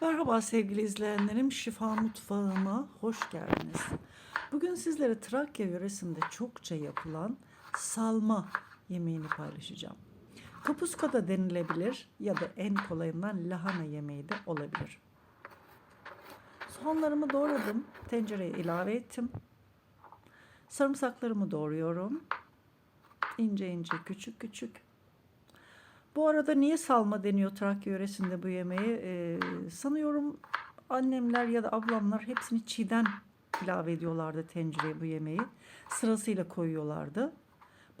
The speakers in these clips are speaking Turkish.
Merhaba sevgili izleyenlerim, Şifa Mutfağıma hoş geldiniz. Bugün sizlere Trakya yöresinde çokça yapılan salma yemeğini paylaşacağım. Kapuska da denilebilir ya da en kolayından lahana yemeği de olabilir. Soğanlarımı doğradım, tencereye ilave ettim. Sarımsaklarımı doğruyorum. İnce ince, küçük küçük. Bu arada niye salma deniyor Trakya yöresinde bu yemeğe? Ee, sanıyorum annemler ya da ablamlar hepsini çiğden ilave ediyorlardı tencereye bu yemeği. Sırasıyla koyuyorlardı.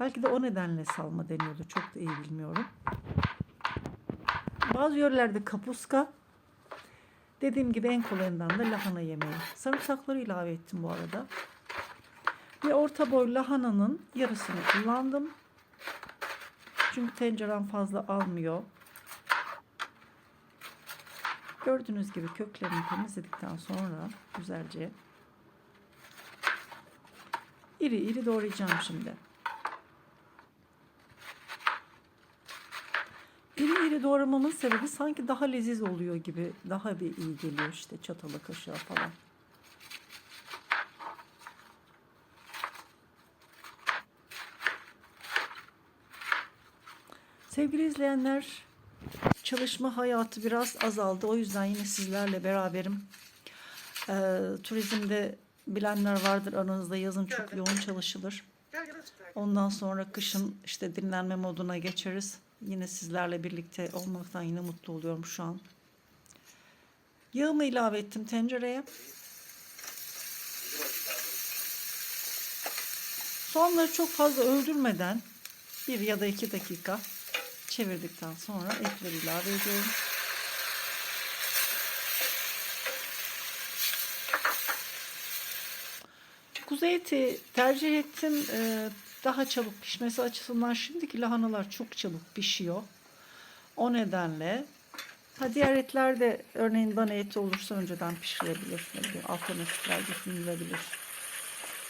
Belki de o nedenle salma deniyordu. Çok da iyi bilmiyorum. Bazı yörelerde kapuska. Dediğim gibi en kolayından da lahana yemeği. Sarımsakları ilave ettim bu arada. Bir orta boy lahananın yarısını kullandım. Çünkü tencerem fazla almıyor. Gördüğünüz gibi köklerini temizledikten sonra güzelce iri iri doğrayacağım şimdi. İri iri doğramamın sebebi sanki daha leziz oluyor gibi. Daha bir iyi geliyor işte çatala kaşığa falan. Sevgili izleyenler, çalışma hayatı biraz azaldı. O yüzden yine sizlerle beraberim. Ee, turizmde bilenler vardır aranızda yazın çok yoğun çalışılır. Ondan sonra kışın işte dinlenme moduna geçeriz. Yine sizlerle birlikte olmaktan yine mutlu oluyorum şu an. Yağımı ilave ettim tencereye. Soğanları çok fazla öldürmeden bir ya da iki dakika çevirdikten sonra etleri ilave ediyorum. Kuzu eti tercih ettim. Ee, daha çabuk pişmesi açısından şimdiki lahanalar çok çabuk pişiyor. O nedenle ha diğer etler de örneğin dana eti olursa önceden pişirebilir. Alternatifler düşünülebilir.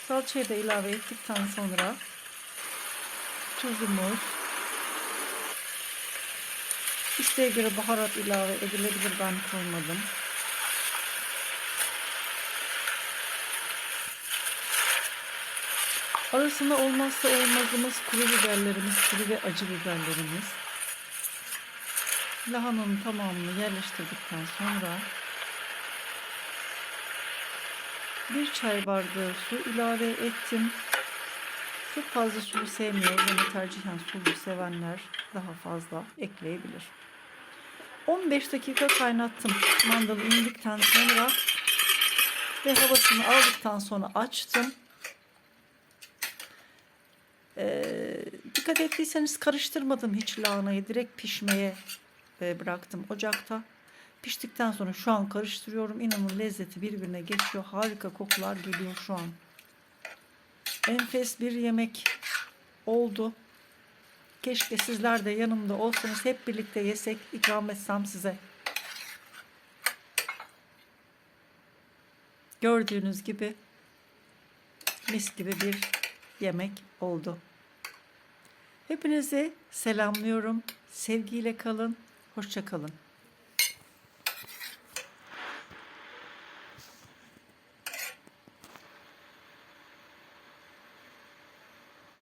Salçayı da ilave ettikten sonra tuzumuz, İsteğe göre baharat ilave edilebilir. Ben koymadım. Arasında olmazsa olmazımız kuru biberlerimiz, kuru ve acı biberlerimiz. Lahananın tamamını yerleştirdikten sonra bir çay bardağı su ilave ettim. Çok fazla sulu sevmiyor. Yine tercihen sulu sevenler daha fazla ekleyebilir. 15 dakika kaynattım. Mandalı indikten sonra ve havasını aldıktan sonra açtım. Ee, dikkat ettiyseniz karıştırmadım hiç lahanayı. Direkt pişmeye e, bıraktım ocakta. Piştikten sonra şu an karıştırıyorum. İnanın lezzeti birbirine geçiyor. Harika kokular geliyor şu an. Enfes bir yemek oldu. Keşke sizler de yanımda olsanız hep birlikte yesek, ikram etsem size. Gördüğünüz gibi mis gibi bir yemek oldu. Hepinizi selamlıyorum. Sevgiyle kalın. Hoşça kalın.